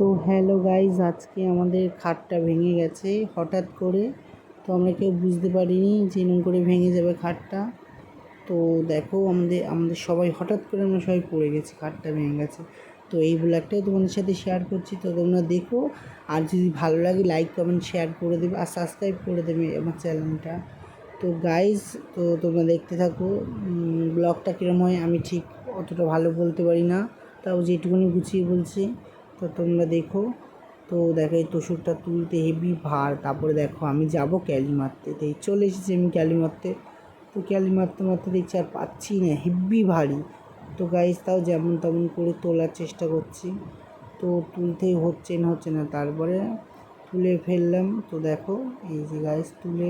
তো hello guys আজকে আমাদের খাটটা ভেঙে গেছে হঠাৎ করে। তো আমরা কেউ বুঝতে পারিনি যে এরকম করে ভেঙে যাবে খাটটা। তো দেখো আমাদের আমাদের সবাই হঠাৎ করে আমরা সবাই পড়ে গেছি, খাটটা ভেঙে গেছে। তো এই ব্লগটাই তোমাদের সাথে শেয়ার করছি, তো তোমরা দেখো। আর যদি ভালো লাগে লাইক কমেন্ট শেয়ার করে দেবে আর সাবস্ক্রাইব করে দেবে আমার চ্যানেলটা তো গাইজ তো তোমরা দেখতে থাকো ব্লগটা কীরকম হয় আমি ঠিক অতটা ভালো বলতে পারি না। তাও যেটুকুনি গুছিয়ে বলছি। তো তোমরা দেখো, তো দেখো এই তোষকটা তুলতে হেভি ভার। তারপরে দেখো আমি যাব ক্যালি মারতে। তো এই চলে এসেছি আমি ক্যালি মারতে। তো ক্যালি মারতে মারতে দেখছি আর পাচ্ছি না হেভি ভারী। তো গাইজ তাও যেমন তেমন করে তোলার চেষ্টা করছি। তো তুলতেই হচ্ছে না হচ্ছে না। তারপরে তুলে ফেললাম। তো দেখো, এই যে গাইজ তুলে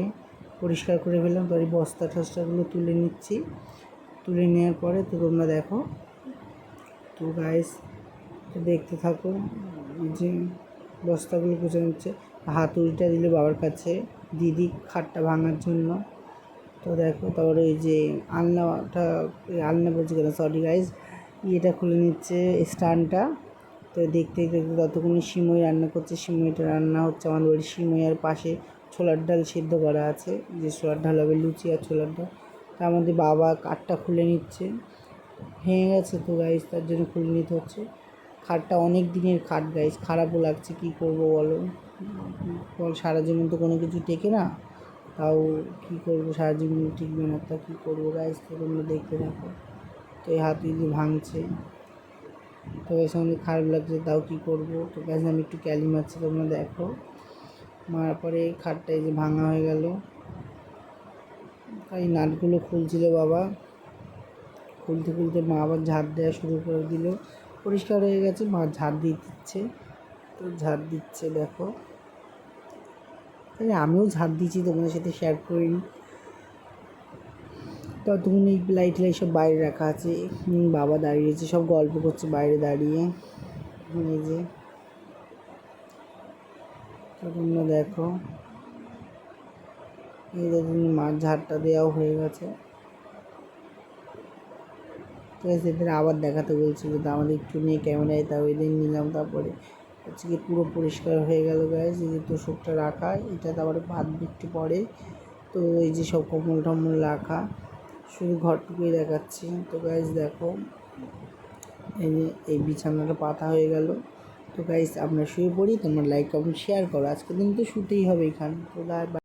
পরিষ্কার করে ফেললাম। তো বস্তা টস্তাগুলো তুলে নিচ্ছি। তুলে নেওয়ার পরে তো তোমরা দেখো। তো গাইজ দেখতে থাকো এই যে বস্তাগুলো গুছে নিচ্ছে। হাতুড়িটা দিল বাবার কাছে, দিদি, খাটটা ভাঙার জন্য। তো দেখো, তারপরে ওই যে আলনাটা আলনা বলছি কেন? সরি গাইজ ইয়েটা খুলে নিচ্ছে স্ট্যান্ডটা। তো দেখতে দেখতে ততক্ষণে সিমই রান্না করছে। সিমইটা রান্না হচ্ছে আমাদের বাড়ির সিমইয়ের পাশে ছোলার ডাল সিদ্ধ করা আছে। যে ছোলার ডাল হবে, লুচি আর ছোলার ডাল। তা আমাদের বাবা কাঠটা খুলে নিচ্ছে। ভেঙে গেছে তো গাইজ তার জন্য খুলে নিতে হচ্ছে। খাটটা অনেক দিনের খাট গাইজ খারাপও লাগছে, কী করব বলো? বল, সারা জীবন তো কোনো কিছু টেকে না। তাও কী করব? সারা জীবন টিকবে না, তা কী করব গাইজ তো তোমরা দেখতে থাকো। তো এই হাত যদি ভাঙছে। তো এর সঙ্গে খারাপ লাগছে, তাও কী করব? তো গাইজ আমি একটু ক্যালি মারছি, তোমরা দেখো। মারার পরে এই খাটটা এই যে ভাঙা হয়ে গেল। তাই নাটগুলো খুলছিল বাবা। খুলতে খুলতে মা আবার ঝাড় দেওয়া শুরু করে দিল। পরিষ্কার হয়ে গেছে, মা ঝাড় দিয়ে দিচ্ছে। তো ঝাড় দিচ্ছে, দেখো। আমিও ঝাড় দিচ্ছি তোমাদের সাথে শেয়ার করিনি। ততক্ষণ এই লাইট লাইট সব বাইরে রাখা আছে। বাবা দাঁড়িয়েছে সব গল্প করছে বাইরে দাঁড়িয়ে। এই যে। তোমরা দেখো। এই দেখুন মাছ ঝাড়টা দেওয়াও হয়ে গেছে। ঠিক আছে এদের আবার দেখাতে বলছিল তো আমাদের একটু নিয়ে ক্যামেরায় তাও এদের নিলাম তারপরে। হচ্ছে কি পুরো পরিষ্কার হয়ে গেল এই যে তোষকটা রাখা, এটা তারপরে ভাত একটু পরে। তো এই যে সব কম্বল টম্বল রাখা, শুধু ঘরটুকুই দেখাচ্ছি। তো গ্যাস দেখো, এই যে এই বিছানাটা পাতা হয়ে গেল। তো গাইজ আমরা শুয়ে পড়ি, তোমার লাইক কমেন্ট শেয়ার করো। আজকের দিন তো শুতেই হবে এখানে। তো